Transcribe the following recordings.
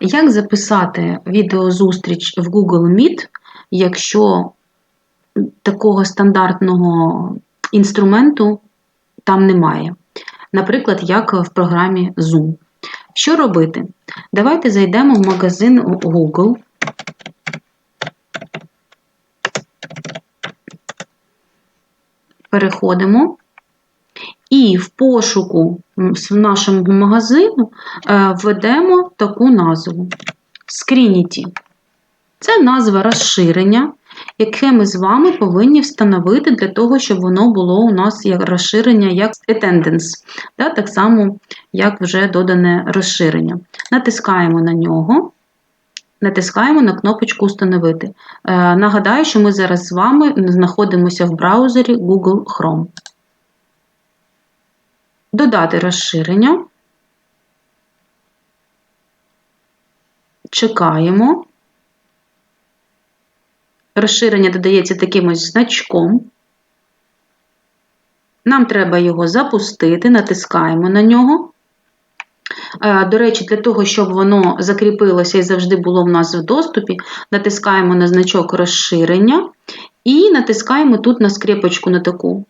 Як записати відеозустріч в Google Meet, якщо такого стандартного інструменту там немає? Наприклад, як в програмі Zoom. Що робити? Давайте зайдемо в магазин Google. Переходимо. І в пошуку в нашому магазину е, введемо таку назву Screenity. Це назва розширення, яке ми з вами повинні встановити для того, щоб воно було у нас як розширення як attendance, так само, як вже додане розширення. Натискаємо на нього. Натискаємо на кнопочку Установити. Е, нагадаю, що ми зараз з вами знаходимося в браузері Google Chrome. Додати розширення. Чекаємо. Розширення додається таким ось значком. Нам треба його запустити, натискаємо на нього. До речі, для того, щоб воно закріпилося і завжди було в нас в доступі, натискаємо на значок розширення і натискаємо тут на скріпочку на таку.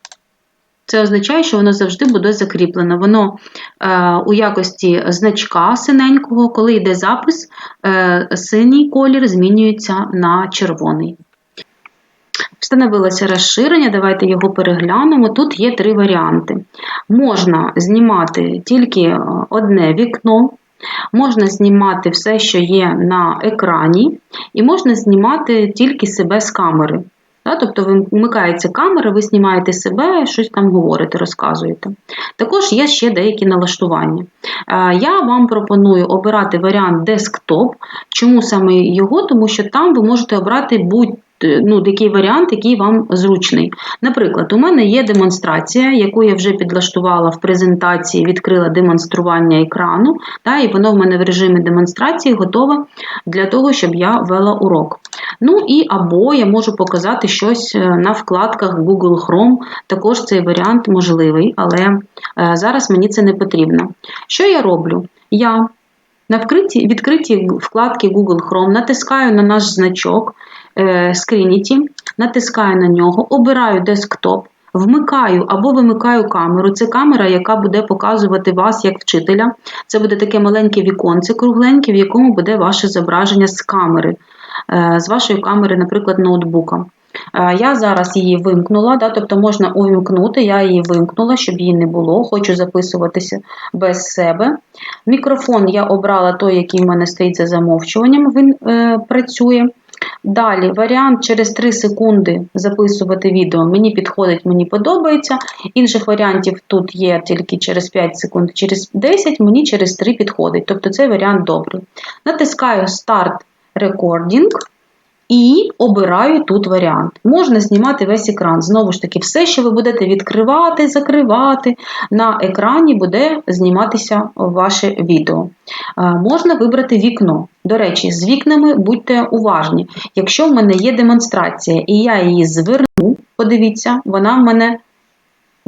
Це означає, що воно завжди буде закріплено. Воно е, у якості значка синенького, коли йде запис, е, синій колір змінюється на червоний. Встановилося розширення, давайте його переглянемо. Тут є три варіанти. Можна знімати тільки е, одне вікно, можна знімати все, що є на екрані, і можна знімати тільки себе з камери. Тобто вмикається камера, ви знімаєте себе, щось там говорите, розказуєте. Також є ще деякі налаштування. Я вам пропоную обирати варіант десктоп. Чому саме його? Тому що там ви можете обрати будь ну, такий варіант, який вам зручний. Наприклад, у мене є демонстрація, яку я вже підлаштувала в презентації, відкрила демонстрування екрану, та, і воно в мене в режимі демонстрації готове для того, щоб я вела урок. Ну і або я можу показати щось е, на вкладках Google Chrome. Також цей варіант можливий, але е, зараз мені це не потрібно. Що я роблю? Я на відкритій вкладці Google Chrome натискаю на наш значок е, Screenity, натискаю на нього, обираю десктоп, вмикаю або вимикаю камеру. Це камера, яка буде показувати вас як вчителя. Це буде таке маленьке віконце кругленьке, в якому буде ваше зображення з камери, е, з вашої камери, наприклад, ноутбука. Е, я зараз її вимкнула, да, тобто можна увімкнути, я її вимкнула, щоб її не було. Хочу записуватися без себе. Мікрофон я обрала той, який в мене стоїть за замовчуванням, він е, працює. Далі варіант через 3 секунди записувати відео мені підходить, мені подобається. Інших варіантів тут є тільки через 5 секунд, через 10, мені через 3 підходить. Тобто цей варіант добрий. Натискаю Start Recording. І обираю тут варіант. Можна знімати весь екран. Знову ж таки, все, що ви будете відкривати, закривати, на екрані буде зніматися ваше відео. Можна вибрати вікно. До речі, з вікнами будьте уважні. Якщо в мене є демонстрація і я її зверну, подивіться, вона в мене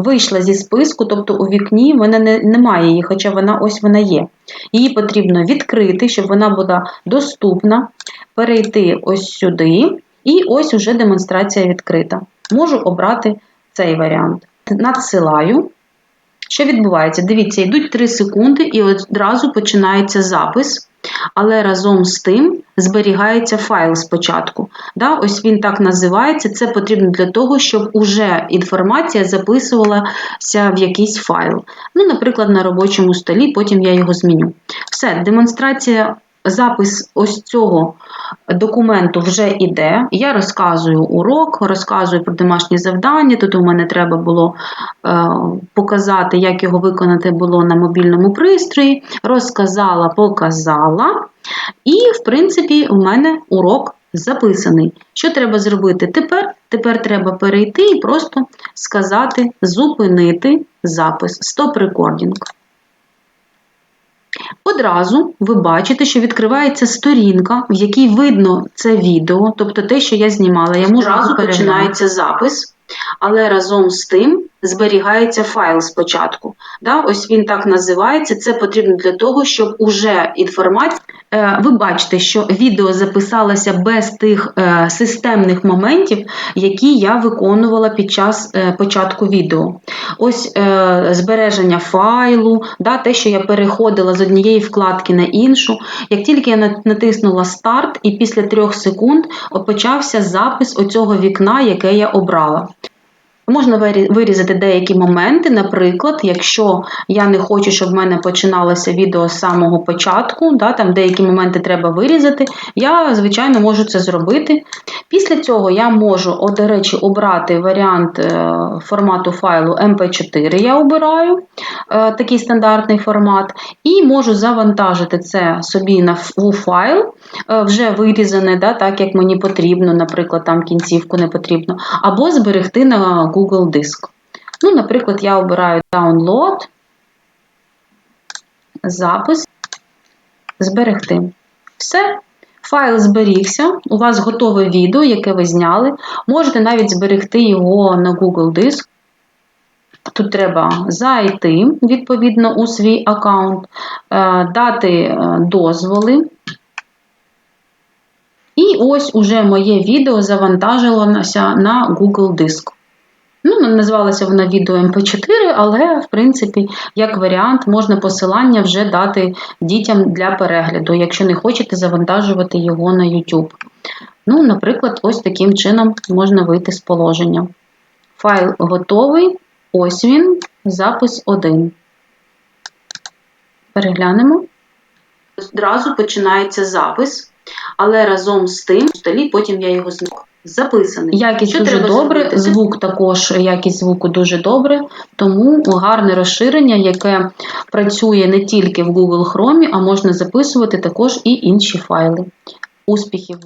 вийшла зі списку, тобто у вікні в мене немає її, хоча вона ось вона є. Її потрібно відкрити, щоб вона була доступна, перейти ось сюди, і ось уже демонстрація відкрита. Можу обрати цей варіант. Надсилаю. Що відбувається? Дивіться, йдуть 3 секунди, і одразу починається запис але разом з тим зберігається файл спочатку. Да? Ось він так називається. Це потрібно для того, щоб уже інформація записувалася в якийсь файл. Ну, Наприклад, на робочому столі, потім я його зміню. Все, демонстрація запис ось цього документу вже йде. Я розказую урок, розказую про домашні завдання. Тут у мене треба було е, показати, як його виконати було на мобільному пристрої. Розказала, показала. І, в принципі, у мене урок записаний. Що треба зробити тепер? Тепер треба перейти і просто сказати, зупинити запис. Стоп рекордінг. Одразу ви бачите, що відкривається сторінка, в якій видно це відео, тобто те, що я знімала. Я можу Одразу починається запис, але разом з тим зберігається файл спочатку. Да? Ось він так називається. Це потрібно для того, щоб уже інформація Ви бачите, що відео записалося без тих е, системних моментів, які я виконувала під час е, початку відео. Ось е, збереження файлу, да, те, що я переходила з однієї вкладки на іншу. Як тільки я натиснула старт, і після трьох секунд почався запис оцього вікна, яке я обрала. Можна вирізати деякі моменти, наприклад, якщо я не хочу, щоб в мене починалося відео з самого початку, да, там деякі моменти треба вирізати, я, звичайно, можу це зробити. Після цього я можу, о, до речі, обрати варіант е, формату файлу MP4, я обираю е, такий стандартний формат, і можу завантажити це собі на у файл, е, вже вирізане, да, так як мені потрібно, наприклад, там кінцівку не потрібно, або зберегти на Google диск. Ну, наприклад, я обираю Download, запис, зберегти. Все. Файл зберігся, у вас готове відео, яке ви зняли. Можете навіть зберегти його на Google диск. Тут треба зайти, відповідно, у свій аккаунт, е, дати е, дозволи. І ось уже моє відео завантажилося на Google диск. Ну, називалося воно відео MP4, але, в принципі, як варіант, можна посилання вже дати дітям для перегляду, якщо не хочете завантажувати його на YouTube. Ну, наприклад, ось таким чином можна вийти з положення. Файл готовий. Ось він, запис 1. Переглянемо. Одразу починається запис, але разом з тим, в столі, потім я його знову записаний. Якість Що дуже треба добре, зробити? звук також, якість звуку дуже добре, тому гарне розширення, яке працює не тільки в Google Chrome, а можна записувати також і інші файли. Успіхів!